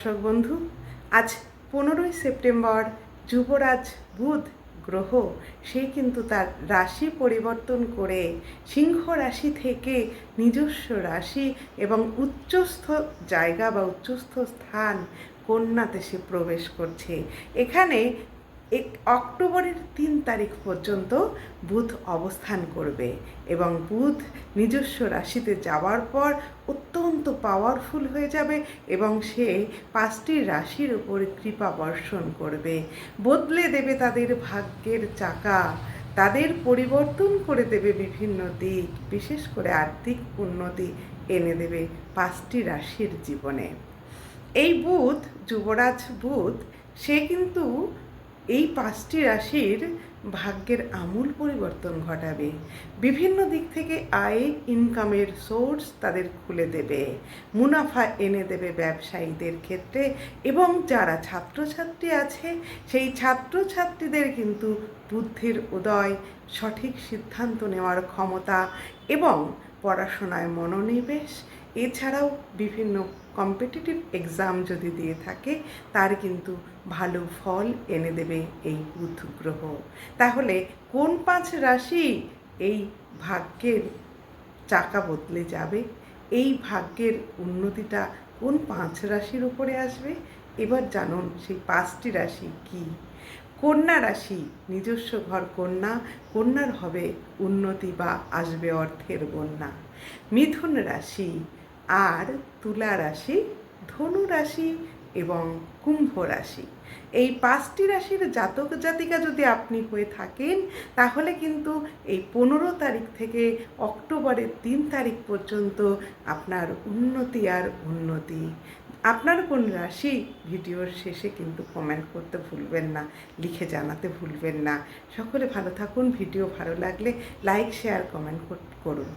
দর্শক বন্ধু, আজ পনেরোই সেপ্টেম্বর, যুবরাজ বুধ গ্রহ, সে কিন্তু তার রাশি পরিবর্তন করে সিংহ রাশি থেকে নিজস্ব রাশি এবং উচ্চস্থ জায়গা বা উচ্চস্থ স্থান কন্যাতে সে প্রবেশ করছে। এখানে এক অক্টোবরের তিন তারিখ পর্যন্ত বুধ অবস্থান করবে এবং বুধ নিজস্ব রাশিতে যাওয়ার পর অত্যন্ত পাওয়ারফুল হয়ে যাবে এবং সে পাঁচটি রাশির উপর কৃপা বর্ষণ করবে। বদলে দেবে তাদের ভাগ্যের চাকা, তাদের পরিবর্তন করে দেবে বিভিন্ন দিক, বিশেষ করে আর্থিক উন্নতি এনে দেবে পাঁচটি রাশির জীবনে। এই বুধ, যুবরাজ বুধ, সে কিন্তু এই পাঁচটি রাশির ভাগ্যের আমূল পরিবর্তন ঘটাবে। বিভিন্ন দিক থেকে আয় ইনকামের সোর্স তাদের খুলে দেবে। মুনাফা এনে দেবে ব্যবসায়ীদের ক্ষেত্রে এবং যারা ছাত্রছাত্রী আছে, সেই ছাত্রছাত্রীদের কিন্তু বুদ্ধির উদয়, সঠিক সিদ্ধান্ত নেওয়ার ক্ষমতা এবং পড়াশোনায় মনোনিবেশ। এছাড়াও বিভিন্ন কম্পিটিটিভ এক্সাম যদি দিয়ে থাকে, তার কিন্তু ভালো ফল এনে দেবে এই বুধ গ্রহ তাহলে কোন পাঁচ রাশি এই ভাগ্যের চাকা বদলে যাবে? এই ভাগ্যের উন্নতিটা কোন পাঁচ রাশির উপরে আসবে? এবার জানুন সেই পাঁচটি রাশি কী? কন্যা রাশি, নিজস্ব ঘর কন্যা, কন্যার হবে উন্নতি বা আসবে অর্থের বন্যা মিথুন রাশি আর তুলা রাশি, ধনু রাশি এবং কুম্ভ রাশি। এই পাঁচটি রাশির জাতক জাতিকা যদি আপনি হয়ে থাকেন, তাহলে কিন্তু এই পনেরো তারিখ থেকে অক্টোবরের তিন তারিখ পর্যন্ত আপনার উন্নতি আর উন্নতি। আপনার কোন রাশি? ভিডিওর শেষে কিন্তু কমেন্ট করতে ভুলবেন না, লিখে জানাতে ভুলবেন না। সকলে ভালো থাকুন, ভিডিও ভালো লাগলে লাইক শেয়ার কমেন্ট করুন।